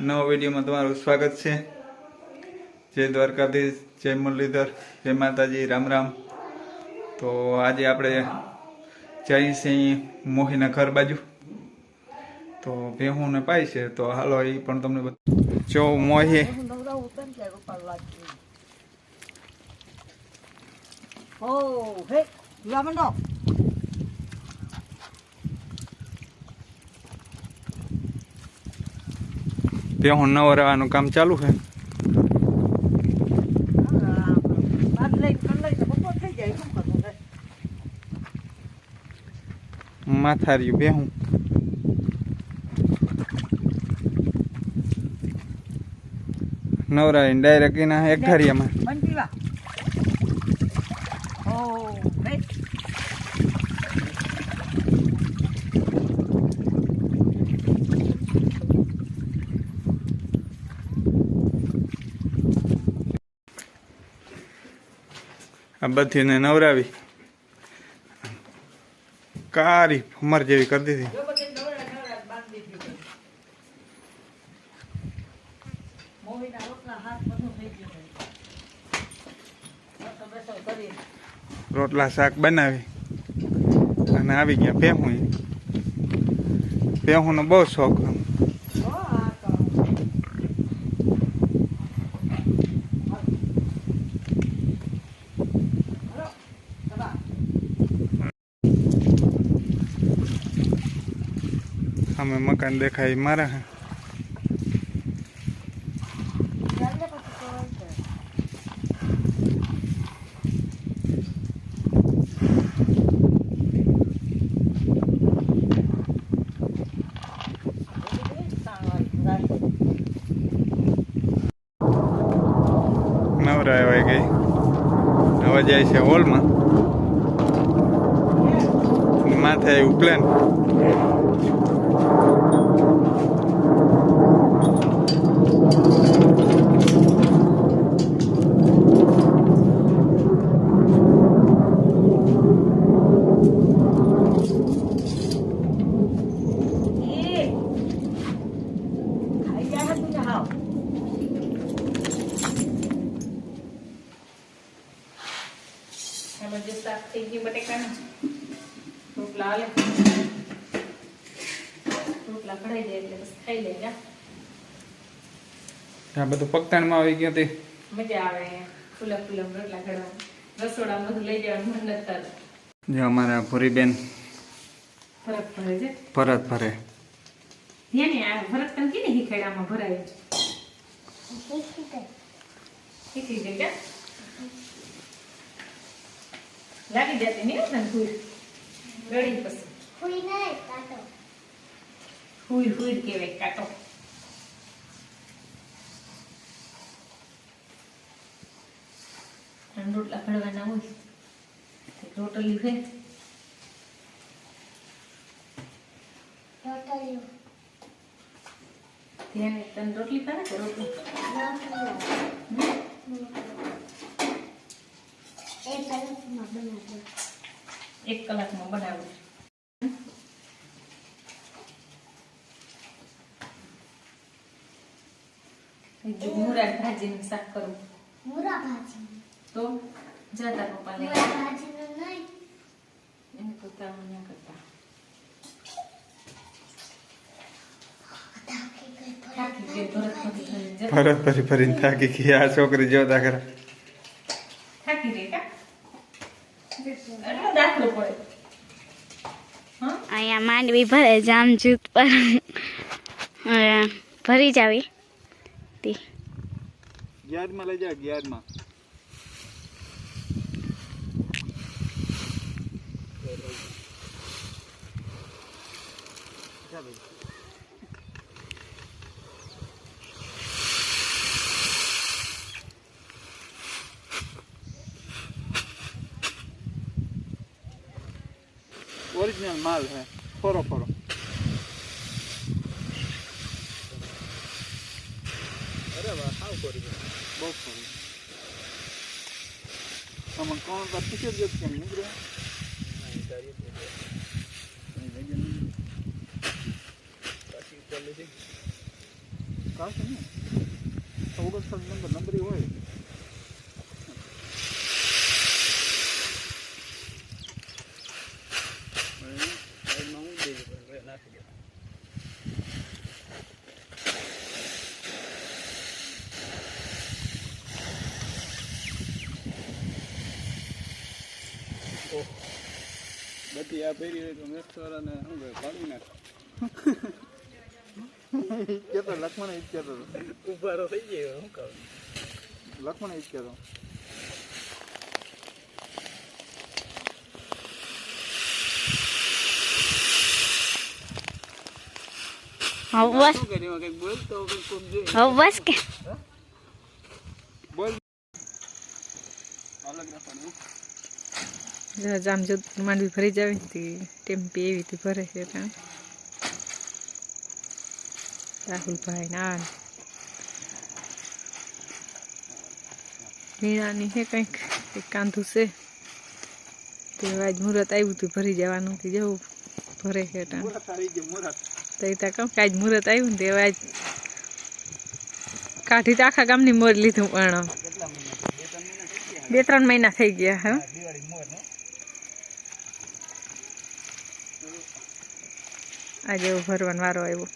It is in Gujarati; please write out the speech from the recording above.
નવા વિડીયોમાં તમારું સ્વાગત છે. જય દ્વારકાધીશ જય મુરલીધર જય માતાજી રામ રામ. તો આજે આપણે જઈ સિંહ મોહીના ઘર બાજુ. તો ભેહું પાય છે તો હાલો એ પણ તમને જો મોહી Oh, hey, dua mendok. ભેહું નવરાવાનું કામ ચાલુ છે બાદ લઈ કર લઈ તો હું થઈ કામ ચાલુ છે. માથાર્યું બે હું નવરાવીને ડાયરેક્ટ એના એક ધારિયામાં મન આ બધીને નવરાવી. કારી ફમર જેવી કરી દીધી. રોટલા શાક બનાવી. અને આવી ગયા પેહું ભેહુંનો બહુ શોખ હો આ તો હલો દબા અમે મકાન દેખાય મારા હે. ચાલે પછી તો છે નવરા એવાય ગઈ હવે જાય છે હોલમાં અને માથે આવ્યું પ્લેન એમાં જે શાક થઈ ગયું બટેકાનું રોટલા આલે રોટલા કઢાઈ જાય એટલે બસ ખાઈ લઈ આ બધું પગતાણમાં આવી ગયું તે. મજા આવે ફૂલા ફૂલા રોટલા રસોડા બધું લઈ જવાનું મન નથી થતું. જે અમારા ભૂરીબેન ફરક છે. ભરે આ ફરક તને કેને હિખેડામાં ભરાય શીખી ગઈ કા લાગી જતી નહીં તને ફૂલ ગળી પછી. હુઈ કહેવાય કાંટો અને રોટલા ખડવાના હોય તે રોટલી છે ત્યાં તને રોટલી ખાને કે રોટલી એક કલાકમાં બનાવું મુરાદ ભાજીનું શાક કરું. તો જતા પપ્પા લઈ એને કરતા મને કરતા. થાકી ગઈ ભરત નથી થઈને જતી. ભરત ફરી ફરીને થાકી ગઈ આ છોકરી જોતા ખરા. થાકી ગઈ કા? એટલો દાખલો પડે. અહીંયા માંડવી ભરે જામ જૂથ પર ભરી જાવી. તે ગિયારમાં લઈ જા ગિયારમાં ઓરિજિનલ માલ હે ફોરો ફોરો અરે વાહ હાવ કરી બહુ ફોરો તમે કોણ પર પીછે જ કેમ નીકળે થશે ને ઓગણસાઠ નંબર નંબરી હોય. બધી આ પહેરી હોય તો મેક્ષર અને શું કહે પાડી નાખ. કેતો લક્ષ્મણ ઈ જ કેતો ઉભારો થઈ ગયો શું કહું? લક્ષ્મણ ઈ જ કેતો હવે બસ. શું કર્યું? કંઈક બોલતો કંઈક કોમ જોઈએ હવે બસ કે. બોલ. અલગ રાખવાનું. જામ જો માંડવી ભરી જાવી ને તી ટેમ્પી એવી હતી ભરે છે ત્યાં. રાહુલભાઈ ના મીણાની છે કંઈક એક કાંધું છે. તે આજ મુહૂર્ત આવ્યું હતું ભરી જવાનું તે જવું ભરે છે ત્યાં. તો એ ત્યાં કહું કે આજ મુહૂર્ત આવ્યું ને તે આજ કાઢી તો આખા ગામની મોર લીધું પણ. બે ત્રણ મહિના થઈ ગયા હા દિવાળી મોર નો આજે એવો ભરવાનો વારો આવ્યો.